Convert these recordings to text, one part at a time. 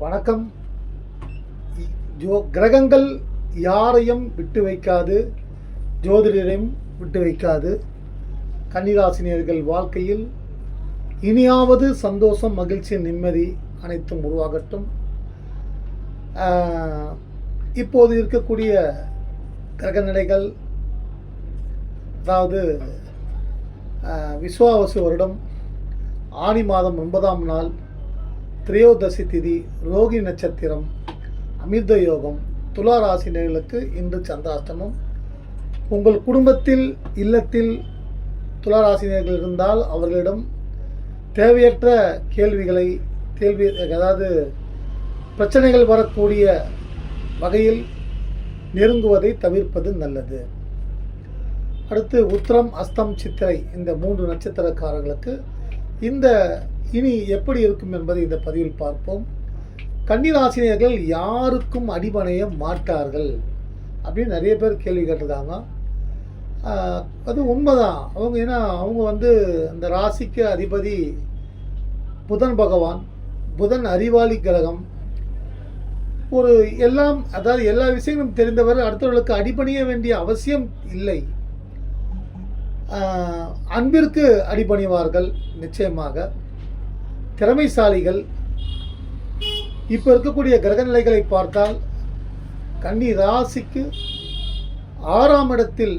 வணக்கம். ஜோ கிரகங்கள் யாரையும் விட்டு வைக்காது ஜோதிடரையும் விட்டு வைக்காது. கன்னிராசினியர்கள் வாழ்க்கையில் இனியாவது சந்தோஷம் மகிழ்ச்சி நிம்மதி அனைத்தும் உருவாகட்டும். இப்போது இருக்கக்கூடிய கிரக நிலைகள் அதாவது விஸ்வாவசு வருடம் ஆனி மாதம் ஒன்பதாம் நாள் திரையோதசி திதி ரோகி நட்சத்திரம் அமிர்த யோகம் துலா ராசினர்களுக்கு இன்று சந்திராஷ்டமம். உங்கள் குடும்பத்தில் இல்லத்தில் துலா ராசினியர்கள் இருந்தால் அவர்களிடம் தேவையற்ற கேள்விகளை கேள்வி அதாவது பிரச்சனைகள் வரக்கூடிய வகையில் நெருங்குவதை தவிர்ப்பது நல்லது. அடுத்து உத்திரம் அஸ்தம் சித்திரை இந்த மூன்று நட்சத்திரக்காரர்களுக்கு இந்த இனி எப்படி இருக்கும் என்பதை இந்த பதிவில் பார்ப்போம். கன்னிராசினியர்கள் யாருக்கும் அடிபணைய மாட்டார்கள் அப்படின்னு நிறைய பேர் கேள்வி கேட்டிருக்காங்க. அது உண்மைதான். அவங்க ஏன்னா அவங்க வந்து அந்த ராசிக்கு அதிபதி புதன் பகவான் புதன் அறிவாளி கிரகம். ஒரு எல்லாம் அதாவது எல்லா விஷயங்களும் தெரிந்தவர் அடுத்தவர்களுக்கு அடிபணிய வேண்டிய அவசியம் இல்லை. அன்பிற்கு அடிபணிவார்கள் நிச்சயமாக. திறமைசாலிகள். இப்போ இருக்கக்கூடிய கிரக நிலைகளை பார்த்தால் கன்னி ராசிக்கு ஆறாம் இடத்தில்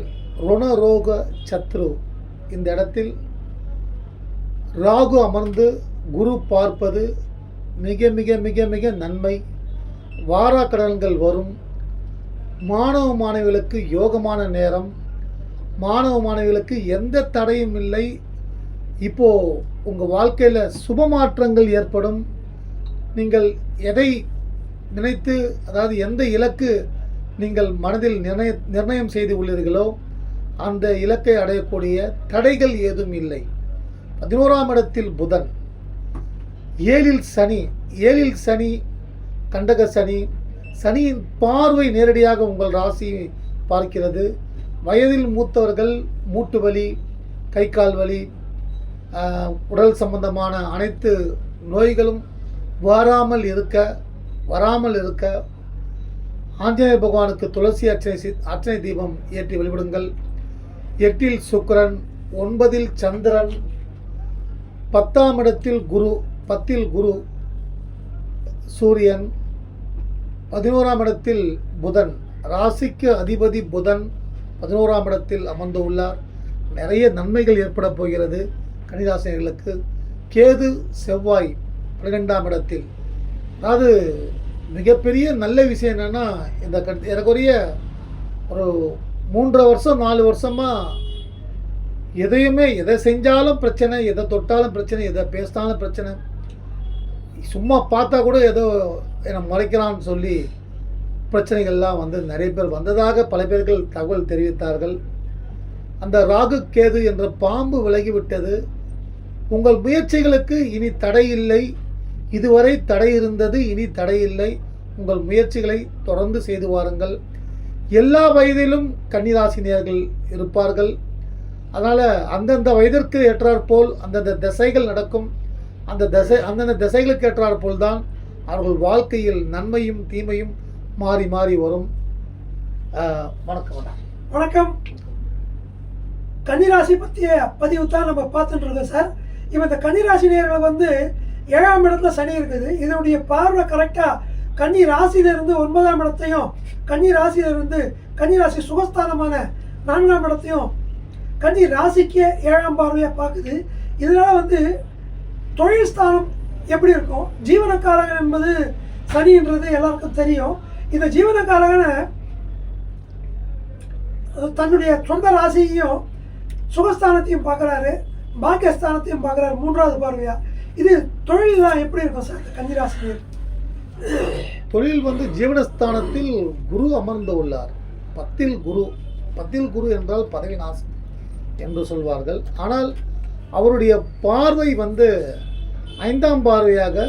ருணரோக சத்ரு. இந்த இடத்தில் ராகு அமர்ந்து குரு பார்ப்பது மிக மிக மிக மிக நன்மை. வாராக்கடன்கள் வரும். மாணவ மாணவிகளுக்கு யோகமான நேரம். மாணவ மாணவிகளுக்கு எந்த தடையும் இல்லை. இப்போது உங்கள் வாழ்க்கையில் சுப மாற்றங்கள் ஏற்படும். நீங்கள் எதை நினைத்து அதாவது எந்த இலக்கு நீங்கள் மனதில் நிர்ணய நிர்ணயம் செய்து உள்ளீர்களோ அந்த இலக்கை அடையக்கூடிய தடைகள் ஏதும் இல்லை. பதினோராம் இடத்தில் புதன். ஏழில் சனி. ஏழில் சனி கண்டக சனி. சனியின் பார்வை நேரடியாக உங்கள் ராசியை பார்க்கிறது. வயதில் மூத்தவர்கள் மூட்டு வலி கை கால் வலி உடல் சம்பந்தமான அனைத்து நோய்களும் வராமல் இருக்க வராமல் இருக்க ஆஞ்சநேய பகவானுக்கு துளசி அர்ச்சனை அர்ச்சனை தீபம் ஏற்றி வழிபடுங்கள். எட்டில் சுக்கரன் ஒன்பதில் சந்திரன் பத்தாம் இடத்தில் குரு பத்தில் குரு சூரியன் பதினோராம் இடத்தில் புதன் ராசிக்கு அதிபதி புதன் பதினோராம் இடத்தில் அமர்ந்து உள்ளார். நிறைய நன்மைகள் ஏற்பட போகிறது. கணிதாசிரியர்களுக்கு கேது செவ்வாய் பன்னிரெண்டாம் இடத்தில். அதாவது மிகப்பெரிய நல்ல விஷயம் என்னென்னா இந்த கண் ஏறக்குறைய ஒரு மூன்றரை வருஷம் நாலு வருஷமாக எதையுமே எதை செஞ்சாலும் பிரச்சனை எதை தொட்டாலும் பிரச்சனை எதை பேசினாலும் பிரச்சனை. சும்மா பார்த்தா கூட ஏதோ என்னை மறைக்கிறான்னு சொல்லி பிரச்சனைகள்லாம் வந்து நிறைய பேர் வந்ததாக பல பேர்கள் தகவல் தெரிவித்தார்கள். அந்த ராகு கேது என்ற பாம்பு விலகிவிட்டது உங்கள் முயற்சிகளுக்கு இனி தடை இல்லை இதுவரை தடை இருந்தது இனி தடையில்லை. உங்கள் முயற்சிகளை தொடர்ந்து செய்து வாருங்கள். எல்லா வயதிலும் கன்னிராசினியர்கள் இருப்பார்கள். அதனால் அந்தந்த வயதிற்கு ஏற்றாற்போல் அந்தந்த திசைகள் நடக்கும். அந்த திசை அந்தந்த திசைகளுக்கு ஏற்றாற்போல் தான் அவர்கள் வாழ்க்கையில் நன்மையும் தீமையும் மாறி மாறி வரும். வணக்கம் வணக்கம் வணக்கம். கன்னிராசி பற்றிய பதிவு தான் நம்ம பார்த்துட்டு இருக்கோம் சார். இப்போ இந்த கன்னிராசி நேர்களை வந்து ஏழாம் இடத்துல சனி இருக்குது. இதனுடைய பார்வை கரெக்டாக கன்னி ராசியிலிருந்து ஒன்பதாம் இடத்தையும் கன்னி ராசியிலிருந்து கன்னி ராசி சுகஸ்தானமான நான்காம் இடத்தையும் கன்னி ராசிக்கே ஏழாம் பார்வையாக பார்க்குது. இதனால் வந்து தொழில் ஸ்தானம் எப்படி இருக்கும்? ஜீவனக்காரகன் என்பது சனின்றது எல்லாருக்கும் தெரியும். இந்த ஜீவனக்காரகனை தன்னுடைய சொந்த ராசியையும் சுகஸ்தானத்தையும் பார்க்குறாரு. பாக்கியஸ்தானத்தையும் பார்க்குறாரு மூன்றாவது பார்வையா? இது தொழிலெலாம் எப்படி இருக்கும் சார் இந்த கன்னிராசி தொழில் வந்து ஜீவனஸ்தானத்தில் குரு அமர்ந்து உள்ளார். பத்தில் குரு பத்தில் குரு என்றால் பதவி நாசம் என்று சொல்வார்கள். ஆனால் அவருடைய பார்வை வந்து ஐந்தாம் பார்வையாக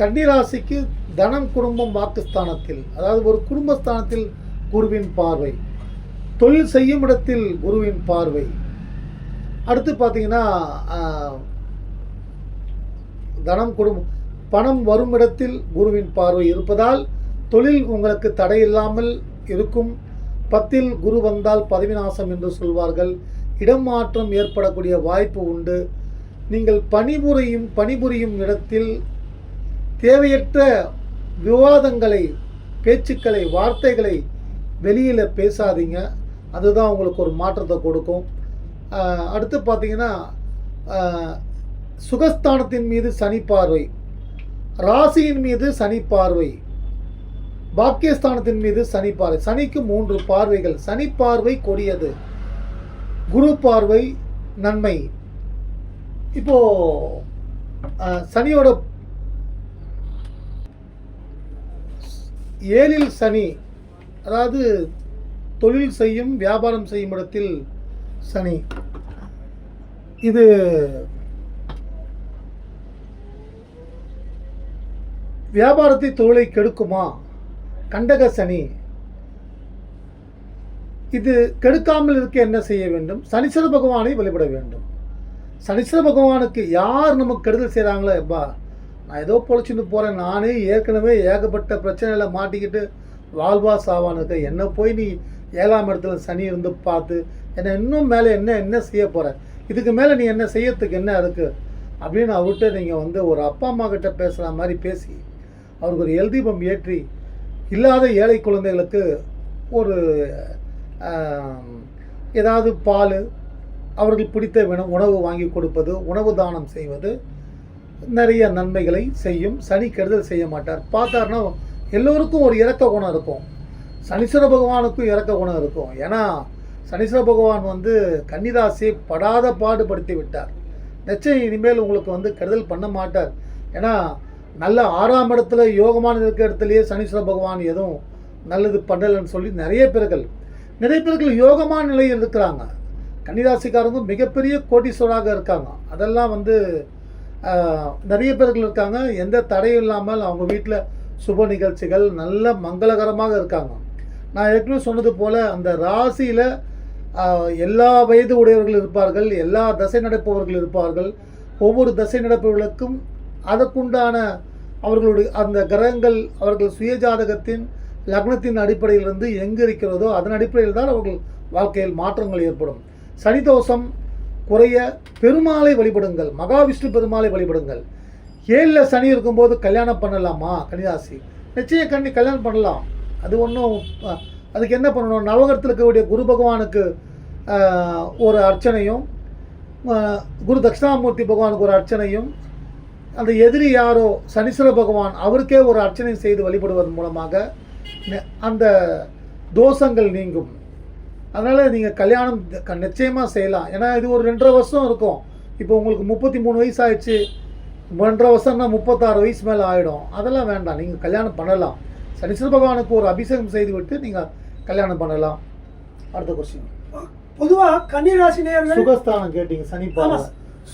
கன்னிராசிக்கு தனம் குடும்பம் வாக்குஸ்தானத்தில் அதாவது ஒரு குடும்பஸ்தானத்தில் குருவின் பார்வை தொழில் செய்யும் இடத்தில் குருவின் பார்வை அடுத்து பார்த்தீங்கன்னா தனம் கொடு பணம் வரும் இடத்தில் குருவின் பார்வை இருப்பதால் தொழில் உங்களுக்கு தடையில்லாமல் இருக்கும். பத்தில் குரு வந்தால் பதவி நாசம் என்று சொல்வார்கள். இடம் மாற்றம் ஏற்படக்கூடிய வாய்ப்பு உண்டு. நீங்கள் பணிபுரியும் பணிபுரியும் இடத்தில் தேவையற்ற விவாதங்களை பேச்சுக்களை வார்த்தைகளை வெளியில் பேசாதீங்க. அதுதான் உங்களுக்கு ஒரு மாற்றத்தை கொடுக்கும். அடுத்து பார்த்தீங்கன்னா சுகஸ்தானத்தின் மீது சனி பார்வை. ராசியின் மீது சனி பார்வை. பாக்கியஸ்தானத்தின் மீது சனி பார்வை. சனிக்கு மூன்று பார்வைகள். சனி பார்வை கொடியது. குரு பார்வை நன்மை. இப்போ சனியோட ஏழில் சனி அதாவது தொழில் செய்யும் வியாபாரம் செய்யும் இடத்தில் சனி. இது வியாபாரத்தை தொழிலை கெடுக்குமா? கண்டக சனி. இது கெடுக்காமல் இருக்க என்ன செய்ய வேண்டும்? சனீஸ்வர பகவானை வழிபட வேண்டும். சனீஸ்வர பகவானுக்கு யார் நமக்கு கெடுதல் செய்கிறாங்களோ எப்பா நான் ஏதோ பொழைச்சிட்டு போகிறேன் நானே ஏற்கனவே ஏகப்பட்ட பிரச்சனையில் மாட்டிக்கிட்டு வாழ்வா சாவானுக்கு என்னை போய் நீ ஏழாம் இடத்துல சனி இருந்து பார்த்து என்னை இன்னும் மேலே என்ன என்ன செய்ய போகிற இதுக்கு மேலே நீ என்ன செய்யறதுக்கு என்ன இருக்குது அப்படின்னு அவர்கிட்ட நீங்கள் வந்து ஒரு அப்பா அம்மா கிட்ட பேசுகிற மாதிரி பேசி அவருக்கு ஒரு எல்தீபம் ஏற்றி இல்லாத ஏழை குழந்தைகளுக்கு ஒரு ஏதாவது பால் அவர்கள் பிடித்த வின உணவு வாங்கி கொடுப்பது உணவு தானம் செய்வது நிறைய நன்மைகளை செய்யும் சனி கெடுதல் செய்ய மாட்டார். பார்த்தாருன்னா எல்லோருக்கும் ஒரு இறக்க குணம் இருக்கும். சனீஸ்வர பகவானுக்கும் இறக்க குணம் இருக்கும். ஏன்னா சனீஸ்வர பகவான் வந்து கன்னிராசியை படாத பாடுபடுத்தி விட்டார். நிச்சயம் இனிமேல் உங்களுக்கு வந்து கெடுதல் பண்ண மாட்டார். ஏன்னா நல்ல ஆறாம் இடத்துல யோகமான இருக்கிற இடத்துலையே சனீஸ்வர பகவான் எதுவும் நல்லது பண்ணலைன்னு சொல்லி நிறைய பேர்கள் நிறைய பேர்கள் யோகமான நிலையில் இருக்கிறாங்க. கன்னிராசிக்காரங்க மிகப்பெரிய கோட்டீஸ்வராக இருக்காங்க. அதெல்லாம் வந்து நிறைய பேர்கள் இருக்காங்க. எந்த தடையும் இல்லாமல் அவங்க வீட்டில் சுப நிகழ்ச்சிகள் நல்ல மங்களகரமாக இருக்காங்க. நான் ஏற்கனவே சொன்னது போல் அந்த ராசியில் எல்லா வயது உடையவர்கள் இருப்பார்கள் எல்லா தசை நடப்பவர்கள் இருப்பார்கள். ஒவ்வொரு தசை நடப்பவர்களுக்கும் அதற்குண்டான அவர்களுடைய அந்த கிரகங்கள் அவர்கள் சுயஜாதகத்தின் லக்னத்தின் அடிப்படையிலிருந்து எங்கே இருக்கிறதோ அதன் அடிப்படையில் தான் அவர்கள் வாழ்க்கையில் மாற்றங்கள் ஏற்படும். சனி தோஷம் குறைய பெருமாளை வழிபடுங்கள் மகாவிஷ்ணு பெருமாளை வழிபடுங்கள். ஏழில் சனி இருக்கும்போது கல்யாணம் பண்ணலாமா? கன்னிராசி. நிச்சயம் கண்ணி கல்யாணம் பண்ணலாம். அது ஒன்றும் அதுக்கு என்ன பண்ணணும்? நவகரத்தில் இருக்கக்கூடிய குரு பகவானுக்கு ஒரு அர்ச்சனையும் குரு தட்சிணாமூர்த்தி பகவானுக்கு ஒரு அர்ச்சனையும் அந்த எதிரி யாரோ சனீஸ்வர பகவான் அவருக்கே ஒரு அர்ச்சனை செய்து வழிபடுவதன் மூலமாக நெ- அந்த தோஷங்கள் நீங்கும். அதனால் நீங்கள் கல்யாணம் க- நிச்சயமாக செய்யலாம். ஏன்னா இது ஒரு ரெண்டரை வருஷம் இருக்கும். இப்போ உங்களுக்கு முப்பத்தி மூணு வயசு ஆயிடுச்சு ரெண்டரை வருஷம்னா முப்பத்தாறு வயசு மேலே ஆகிடும் அதெல்லாம் வேண்டாம். நீங்கள் கல்யாணம் பண்ணலாம். சனீஸ்வர பகவானுக்கு ஒரு அபிஷேகம் செய்து விட்டு நீங்கள் கல்யாணம் பண்ணலாம். அடுத்த கொஸ்டின் பொதுவாக கன்னிராசி நேயர்கள் சுகஸ்தானம் கேட்டீங்க சனி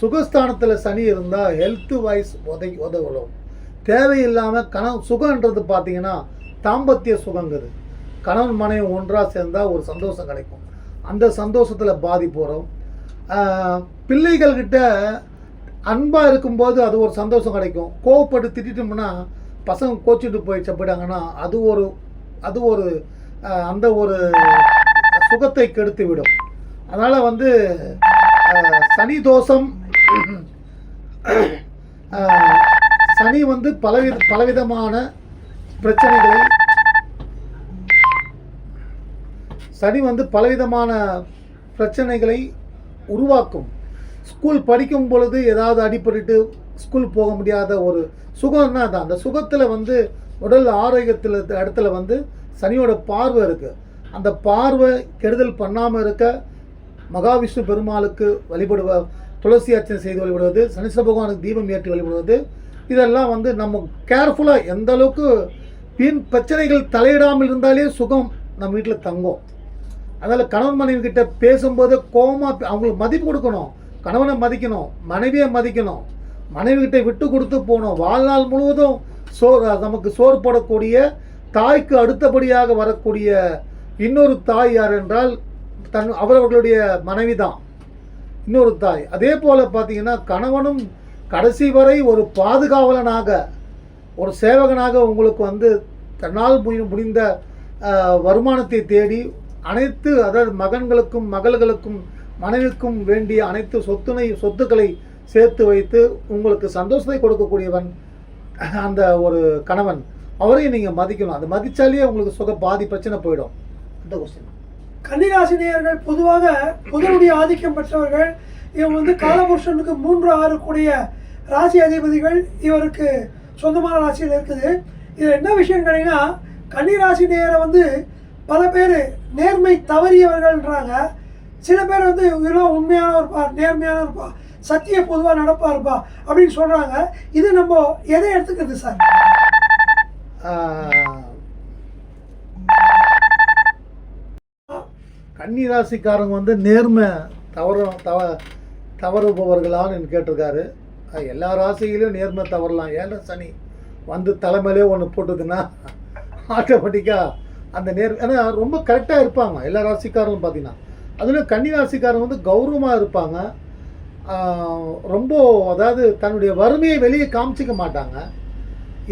சுகஸ்தானத்தில் சனி இருந்தால் ஹெல்த் வைஸ் உதவி உதவலும். தேவையில்லாமல் கணவன் சுகன்றது பார்த்தீங்கன்னா தாம்பத்திய சுகங்கிறது கணவன் மனைவி ஒன்றாக சேர்ந்தால் ஒரு சந்தோஷம் கிடைக்கும். அந்த சந்தோஷத்தில் பாதிப்பு வரும் ஆஹ், பிள்ளைகள்கிட்ட அன்பாக இருக்கும்போது அது ஒரு சந்தோஷம் கிடைக்கும். கோவப்பட்டு திட்டிட்டோம்னா பசங்க கோச்சிட்டு போய் போயிட்டாங்கன்னா அது ஒரு அது ஒரு அந்த ஒரு சுகத்தை கெடுத்து விடும் அதனால் வந்து சனி தோஷம் சனி வந்து பலவித பலவிதமான பிரச்சனைகளை சனி வந்து பலவிதமான பிரச்சனைகளை உருவாக்கும். ஸ்கூல் படிக்கும் பொழுது ஏதாவது அடிபட்டுட்டு ஸ்கூல் போக முடியாத ஒரு சுகம்னா தான் அந்த சுகத்தில் வந்து உடல் ஆரோக்கியத்தில் இடத்துல வந்து சனியோட பார்வை இருக்குது அந்த பார்வை கெடுதல் பண்ணாமல் இருக்க மகாவிஷ்ணு பெருமாளுக்கு வழிபடுவ துளசி அர்ச்சனை செய்து வழிபடுவது சனீஸ்வர பகவானுக்கு தீபம் ஏற்றி வழிபடுவது இதெல்லாம் வந்து நம்ம கேர்ஃபுல்லாக எந்த அளவுக்கு வீண் பிரச்சனைகள் தலையிடாமல் இருந்தாலே சுகம் நம்ம வீட்டில் தங்கும். அதனால் கணவன் மனைவி கிட்ட பேசும்போது கோபமாக அவங்களுக்கு மதிப்பு கொடுக்கணும். கணவனை மதிக்கணும். மனைவியை மதிக்கணும். மனைவிகிட்ட விட்டு கொடுத்து போனோம். வாழ்நாள் முழுவதும் சோறு நமக்கு சோர் போடக்கூடிய தாய்க்கு அடுத்தபடியாக வரக்கூடிய இன்னொரு தாய் யார் என்றால் தன் அவரவர்களுடைய மனைவி தான் இன்னொரு தாய். அதே போல் பார்த்தீங்கன்னா கணவனும் கடைசி வரை ஒரு பாதுகாவலனாக ஒரு சேவகனாக உங்களுக்கு வந்து தன்னால் முடிந்த வருமானத்தை தேடி அனைத்து அதாவது மகன்களுக்கும் மகள்களுக்கும் மனைவிக்கும் வேண்டிய அனைத்து சொத்துனை சொத்துக்களை சேர்த்து வைத்து உங்களுக்கு சந்தோஷத்தை கொடுக்கக்கூடியவன் அந்த ஒரு கணவன் அவரையும் நீங்கள் மதிக்கணும். அது மதித்தாலேயே உங்களுக்கு சுக பாதி பிரச்சனை போயிடும். அந்த கொஸ்டின் கன்னிராசினியர்கள் பொதுவாக புதனுடைய ஆதிக்கம் பெற்றவர்கள் இவங்க வந்து காலபுருஷனுக்கு மூன்று ஆறு கூடிய ராசி அதிபதிகள் இவருக்கு சொந்தமான ராசியில் இருக்குது. இதில் என்ன விஷயம் கேட்டிங்கன்னா கன்னிராசி நேரை வந்து பல பேர் நேர்மை தவறியவர்கள்ன்றாங்க. சில பேர் வந்து இதெல்லாம் உண்மையான இருப்பார் நேர்மையான இருப்பார் சத்திய பொதுவாக நடப்பா இருப்பா அப்படின்னு சொல்கிறாங்க இது நம்ம எதை எடுத்துக்கிறது சார்? கன்னி ராசிக்காரங்க வந்து நேர்மை தவறு தவ தவறுபவர்களான்னு கேட்டிருக்காரு. எல்லா ராசியிலையும் நேர்மை தவறலாம். ஏன்னா சனி? வந்து தலைமையிலே ஒன்று போட்டுதுன்னா ஆட்டோமேட்டிக்காக அந்த நேர் ஏன்னா ரொம்ப கரெக்டாக இருப்பாங்க. எல்லா ராசிக்காரங்களும் பார்த்தீங்கன்னா அதுலேயும் கன்னி ராசிக்காரங்க வந்து கௌரவமாக இருப்பாங்க. ரொம்ப அதாவது தன்னுடைய வறுமையை வெளியே காமிச்சிக்க மாட்டாங்க.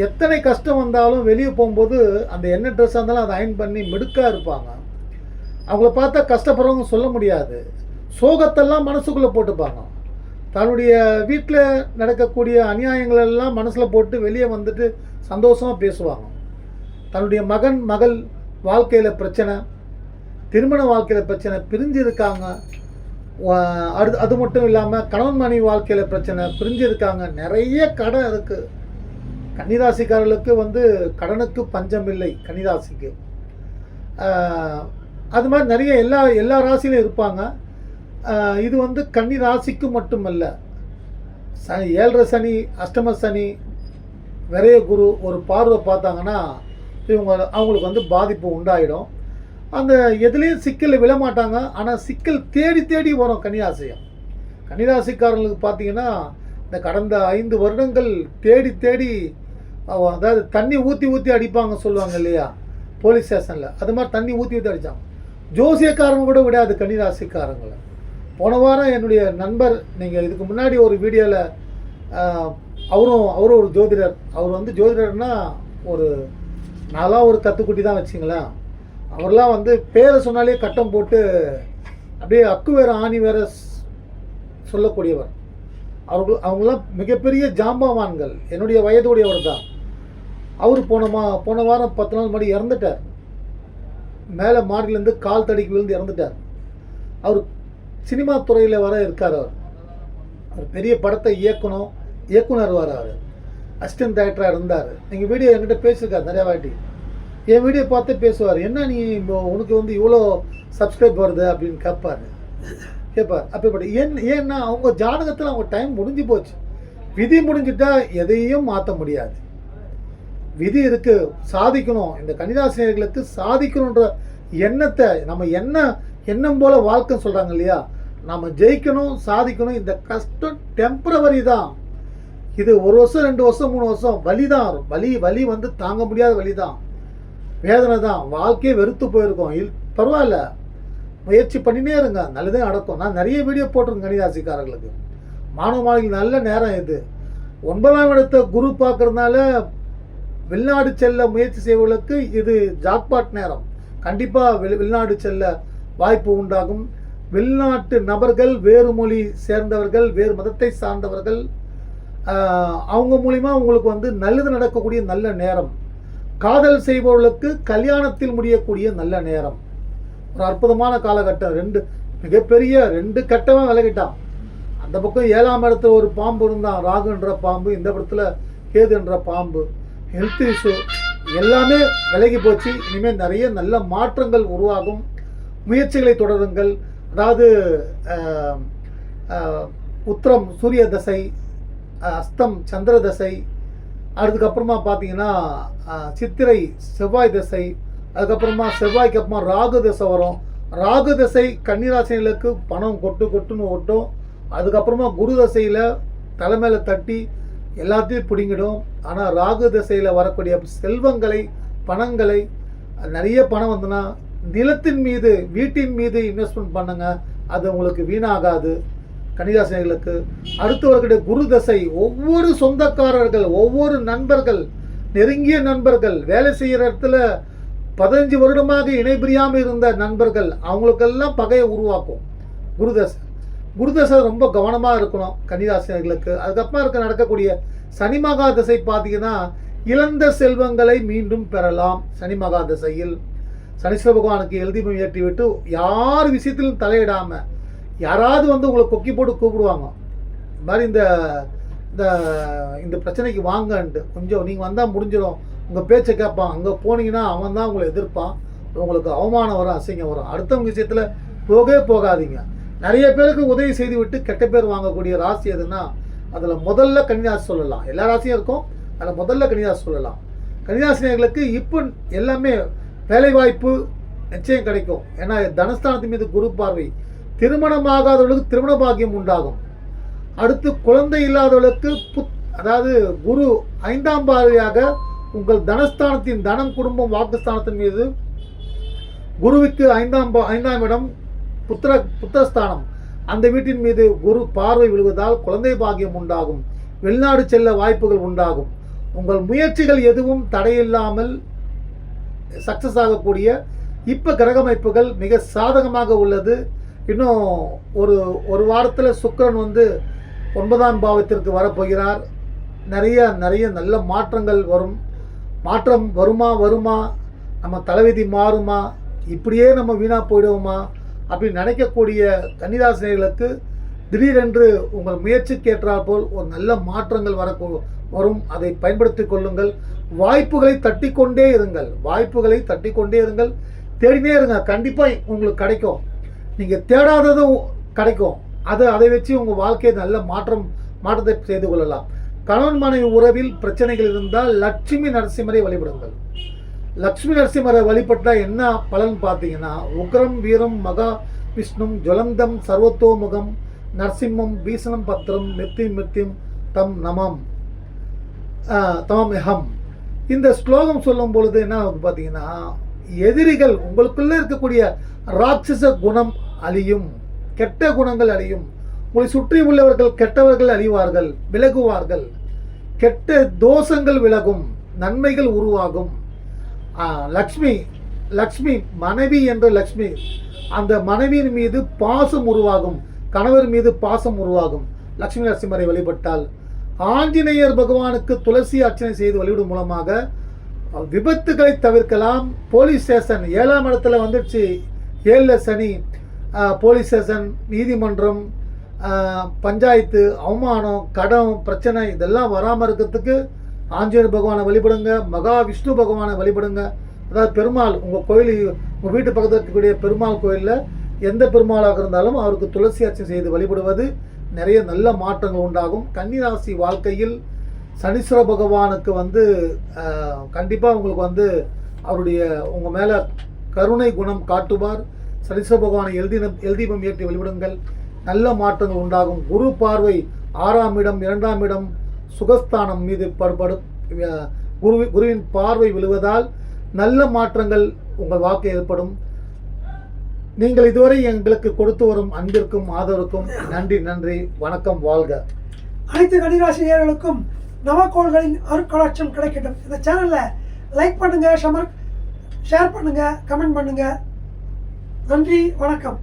எத்தனை கஷ்டம் வந்தாலும் வெளியே போகும்போது அந்த என்ன ட்ரெஸ்ஸாக இருந்தாலும் அதை அயன் பண்ணி மிடுக்காக இருப்பாங்க. அவங்கள பார்த்தா கஷ்டப்படுறவங்க சொல்ல முடியாது. சோகத்தெல்லாம் மனசுக்குள்ளே போட்டுப்பாங்க. தன்னுடைய வீட்டில் நடக்கக்கூடிய அநியாயங்கள் எல்லாம் மனசில் போட்டு வெளியே வந்துட்டு சந்தோஷமாக பேசுவாங்க. தன்னுடைய மகன் மகள் வாழ்க்கையில் பிரச்சனை திருமண வாழ்க்கையில் பிரச்சனை பிரிஞ்சு இருக்காங்க. அது அது மட்டும் இல்லாமல் கணவன் மனைவி வாழ்க்கையில் பிரச்சனை பிரிஞ்சிருக்காங்க. நிறைய கடன் இருக்குது கன்னிராசிக்காரர்களுக்கு வந்து கடனுக்கு பஞ்சம் இல்லை கன்னிராசிக்கு. அது மாதிரி நிறைய எல்லா எல்லா ராசியிலும் இருப்பாங்க. இது வந்து கன்னி ராசிக்கு மட்டுமல்ல. சனி ஏழரை சனி அஷ்டம சனி விரைய குரு ஒரு பார்வை பார்த்தாங்கன்னா இவங்க அவங்களுக்கு வந்து பாதிப்பு உண்டாயிடும். அந்த எதுலேயும் சிக்கல் விழ மாட்டாங்க ஆனால் சிக்கல் தேடி தேடி வரும் கன்னிராசியம் கன்னிராசிக்காரங்களுக்கு பார்த்தீங்கன்னா இந்த கடந்த ஐந்து வருடங்கள் தேடி தேடி அதாவது தண்ணி ஊற்றி ஊற்றி அடிப்பாங்க சொல்லுவாங்க இல்லையா? போலீஸ் ஸ்டேஷனில். அது மாதிரி தண்ணி ஊற்றி ஊற்றி அடித்தாங்க ஜோசியக்காரங்க கூட விடாது கன்னிராசிக்காரங்களை. போன வாரம் என்னுடைய நண்பர் நீங்கள் இதுக்கு முன்னாடி ஒரு வீடியோவில் அவரும் அவரும் ஒரு ஜோதிடர். அவர் வந்து ஜோதிடர்னா ஒரு நாளாக ஒரு கத்துக்குட்டி தான் வச்சிங்களேன். அவர்லாம் வந்து பேரை சொன்னாலே கட்டம் போட்டு அப்படியே அக்கு வேற ஆணி வேற சொல்லக்கூடியவர். அவர்கள் அவங்களாம் மிகப்பெரிய ஜாம்பவான்கள். என்னுடைய வயதுடையவர் தான். அவர் போனமா போன வாரம் பத்து நாள் முன்னாடி இறந்துட்டார். மேலே மாடியிலேருந்து கால் தடிக்கு விழுந்து இறந்துட்டார். அவர் சினிமா துறையில் வர இருக்கார் அவர். அவர் பெரிய படத்தை இயக்கணும் இயக்குனர் வர அவர் அசிஸ்டன்ட் டைரக்டராக இருந்தார். நீங்கள் வீடியோ என்கிட்ட பேசியிருக்காரு நிறையா வாட்டி. என் வீடியோ பார்த்து பேசுவார். என்ன நீ உனக்கு வந்து இவ்வளோ சப்ஸ்கிரைப் வருது? அப்படின்னு கேட்பாரு. கேட்பார். அப்படி ஏன் ஏன்னா அவங்க ஜாதகத்தில் அவங்க டைம் முடிஞ்சு போச்சு. விதி முடிஞ்சிட்டா எதையும் மாற்ற முடியாது. விதி இருக்குது சாதிக்கணும். இந்த கன்னிராசினியர்களுக்கு சாதிக்கணுன்ற எண்ணத்தை நம்ம என்ன எண்ணம் போல் வாழ்க்கை சொல்கிறாங்க இல்லையா? நம்ம ஜெயிக்கணும் சாதிக்கணும். இந்த கஷ்டம் டெம்பரவரி தான். இது ஒரு வருஷம் ரெண்டு வருஷம் மூணு வருஷம் வலி தான் வலி வலி வந்து தாங்க முடியாத வலி தான் வேதனை தான். வாழ்க்கையே வெறுத்து போயிருக்கோம். இல் பரவாயில்ல. முயற்சி பண்ணினே இருங்க. நல்லதே நடக்கும். நான் நிறைய வீடியோ போட்டிருக்கேன் கணிதாசிக்காரர்களுக்கு. மாணவ மாணவிகள் நல்ல நேரம் இது. ஒன்பதாம் இடத்தை குரு பார்க்கறதுனால வெளிநாடு செல்ல முயற்சி செய்வர்களுக்கு இது ஜாக்பாட் நேரம். கண்டிப்பாக வெளி வெளிநாடு செல்ல வாய்ப்பு உண்டாகும். வெளிநாட்டு நபர்கள் வேறு மொழி சேர்ந்தவர்கள் வேறு மதத்தை சார்ந்தவர்கள் அவங்க மூலிமா உங்களுக்கு வந்து நல்லது நடக்கக்கூடிய நல்ல நேரம். காதல் செய்பவர்களுக்கு கல்யாணத்தில் முடியக்கூடிய நல்ல நேரம். ஒரு அற்புதமான காலகட்டம். ரெண்டு மிகப்பெரிய ரெண்டு கட்டமாக விலகிட்டான். அந்த பக்கம் ஏழாம் இடத்துல ஒரு பாம்பு இருந்தான். ராகுன்ற பாம்பு இந்த இடத்துல கேதுன்ற பாம்பு ஹெல்த் இஷ்யூ எல்லாமே விலகி போச்சு. இனிமேல் நிறைய நல்ல மாற்றங்கள் உருவாகும். முயற்சிகளை தொடருங்கள். அதாவது உத்திரம் சூரிய தசை அஸ்தம் சந்திர தசை அதுக்கப்புறமா பார்த்தீங்கன்னா சித்திரை செவ்வாய் தசை அதுக்கப்புறமா செவ்வாய்க்கு அப்புறமா ராகு தசை வரும். ராகு தசை கன்னிராசினிகளுக்கு பணம் கொட்டு கொட்டுன்னு ஒட்டும். அதுக்கப்புறமா குரு தசையில் தலைமையில் தட்டி எல்லாத்தையும் பிடுங்கிடும். ஆனால் ராகு தசையில் வரக்கூடிய செல்வங்களை பணங்களை நிறைய பணம் வந்துன்னா நிலத்தின் மீது வீட்டின் மீது இன்வெஸ்ட்மெண்ட் பண்ணுங்க. அது உங்களுக்கு வீணாகாது. கன்னிராசினிகளுக்கு அடுத்து வரக்கூடிய குரு தசை ஒவ்வொரு சொந்தக்காரர்கள் ஒவ்வொரு நண்பர்கள் நெருங்கிய நண்பர்கள் வேலை செய்கிற இடத்துல பதினஞ்சு வருடமாக இணைபிரியாமல் இருந்த நண்பர்கள் அவங்களுக்கெல்லாம் பகையை உருவாக்கும் குருதசை குருதசை ரொம்ப கவனமாக இருக்கணும் கன்னிராசினர்களுக்கு அதுக்கப்புறம் இருக்க நடக்கக்கூடிய சனி மகா தசை பார்த்தீங்கன்னா இழந்த செல்வங்களை மீண்டும் பெறலாம் சனி மகா தசையில். சனீஸ்வர பகவானுக்கு எழுதி ஏற்றி விட்டு யார் விஷயத்திலும் தலையிடாமல் யாராவது வந்து உங்களை கொக்கி போட்டு கூப்பிடுவாங்க. இந்த மாதிரி இந்த இந்த இந்த பிரச்சனைக்கு வாங்கன்ட்டு. கொஞ்சம் நீங்கள் வந்தால் முடிஞ்சிடும். உங்கள் பேச்சை கேட்பான். அங்கே போனீங்கன்னா அவன் தான் உங்களை எதிர்ப்பான். உங்களுக்கு அவமானம் வரும் அசிங்கம் வரும். அடுத்தவங்க விஷயத்தில் போகவே போகாதீங்க. நிறைய பேருக்கு உதவி செய்து விட்டு கெட்ட பேர் வாங்கக்கூடிய ராசி எதுன்னா அதில் முதல்ல கன்னிராசி சொல்லலாம். எல்லா ராசியும் இருக்கும். அதில் முதல்ல கன்னிராசி சொல்லலாம். கன்னிராசினியர்களுக்கு இப்போ எல்லாமே வேலைவாய்ப்பு நிச்சயம் கிடைக்கும். ஏன்னா தனஸ்தானத்து மீது குரு பார்வை. திருமணமாகாதவர்களுக்கு திருமண பாக்கியம் உண்டாகும். அடுத்து குழந்தை இல்லாதவர்களுக்கு புத் அதாவது குரு ஐந்தாம் பார்வையாக உங்கள் தனஸ்தானத்தின் தனம் குடும்பம் வாக்குஸ்தானத்தின் மீது குருவுக்கு ஐந்தாம் பா- ஐந்தாம் இடம் புத்திர புத்திரஸ்தானம். அந்த வீட்டின் மீது குரு பார்வை விழுவதால் குழந்தை பாக்கியம் உண்டாகும். வெளிநாடு செல்ல வாய்ப்புகள் உண்டாகும். உங்கள் முயற்சிகள் எதுவும் தடையில்லாமல் சக்சஸ் ஆகக்கூடிய இப்போ கிரகமைப்புகள் மிக சாதகமாக உள்ளது. இன்னும் ஒரு ஒரு வாரத்தில் சுக்கரன் வந்து ஒன்பதாம் பாவத்திற்கு வரப்போகிறார். நிறைய நிறைய நல்ல மாற்றங்கள் வரும். மாற்றம் வருமா வருமா? நம்ம தலைவிதி மாறுமா? இப்படியே நம்ம வீணாக போயிடுவோமா? அப்படின்னு நினைக்கக்கூடிய கன்னிராசினியர்களுக்கு திடீரென்று உங்கள் முயற்சிக்கேற்றால் போல் ஒரு நல்ல மாற்றங்கள் வர வரும். அதை பயன்படுத்திக் கொள்ளுங்கள். வாய்ப்புகளை தட்டிக்கொண்டே இருங்கள். வாய்ப்புகளை தட்டிக்கொண்டே இருங்கள். தேடினே இருங்க. கண்டிப்பாக உங்களுக்கு கிடைக்கும். நீங்கள் தேடாததும் கிடைக்கும். அது அதை வச்சு உங்கள் வாழ்க்கையை நல்ல மாற்றம் மாற்றத்தை செய்து கொள்ளலாம். கணவன் மனைவி உறவில் பிரச்சனைகள் இருந்தால் லட்சுமி நரசிம்மரை வழிபடுங்கள். லக்ஷ்மி நரசிம்மரை வழிபட்டால் என்ன பலன் பார்த்தீங்கன்னா உக்ரம் வீரம் மகா விஷ்ணும் ஜுவலந்தம் சர்வத்தோமுகம் நரசிம்மம் பீசனம் பத்திரம் மிருத்தி மிருத்தியும் தம் நமம் ஆஹ், தமம் எஹம். இந்த ஸ்லோகம் சொல்லும் பொழுது என்ன ஆகுது பார்த்தீங்கன்னா எதிரிகள் உங்களுக்குள்ளே இருக்கக்கூடிய ராட்சச குணம் அழியும். கெட்ட குணங்கள் அழியும். உங்களை சுற்றி உள்ளவர்கள் கெட்டவர்கள் அழிவார்கள் விலகுவார்கள். கெட்ட தோஷங்கள் விலகும் நன்மைகள் உருவாகும். லக்ஷ்மி லக்ஷ்மி மனைவி என்ற லக்ஷ்மி அந்த மனைவியின் மீது பாசம் உருவாகும் கணவர் மீது பாசம் உருவாகும். லக்ஷ்மி நரசிம்மரை வழிபட்டால் ஆஞ்சநேயர் பகவானுக்கு துளசி அர்ச்சனை செய்து வழிபடும் மூலமாக விபத்துகளை தவிர்க்கலாம். போலீஸ் ஸ்டேஷன் ஏழாம் இடத்துல வந்துடுச்சு. ஏழில் சனி போலீஸ் ஸ்டேஷன் நீதிமன்றம் பஞ்சாயத்து அவமானம் கடன் பிரச்சனை இதெல்லாம் வராமல் இருக்கிறதுக்கு ஆஞ்சநேயர் பகவானை வழிபடுங்க மகா விஷ்ணு பகவானை வழிபடுங்க. அதாவது பெருமாள் உங்கள் கோயில் உங்கள் வீட்டு பக்கத்தில் இருக்கக்கூடிய பெருமாள் கோயிலில் எந்த பெருமாளாக இருந்தாலும் அவருக்கு துளசி அர்ச்சனை செய்து வழிபடுவது நிறைய நல்ல மாற்றங்கள் உண்டாகும். கன்னிராசி வாழ்க்கையில் சனீஸ்வர பகவானுக்கு வந்து கண்டிப்பாக உங்களுக்கு வந்து அவருடைய உங்கள் மேலே கருணை குணம் காட்டுவார். சனீஸ்வர பகவானை எழுதி எழுதிபம் ஏற்றி வழிபடுங்கள். நல்ல மாற்றங்கள் உண்டாகும். குரு பார்வை ஆறாம் இடம் இரண்டாம் இடம் சுகஸ்தானம் மீது படுபடும். குரு குருவின் பார்வை விழுவதால் நல்ல மாற்றங்கள் உங்கள் வாக்கு ஏற்படும். நீங்கள் இதுவரை எங்களுக்கு கொடுத்து வரும் அன்பிற்கும் ஆதரவுக்கும் நன்றி நன்றி. வணக்கம் வாழ்க. அனைத்து கணிராசிரியர்களுக்கும் நவக்கோள்களின் அருட்கடாட்சம் கிடைக்கட்டும். இந்த சேனலை லைக் பண்ணுங்கள் ஷமர் ஷேர் பண்ணுங்கள் கமெண்ட் பண்ணுங்கள் நன்றி வணக்கம்.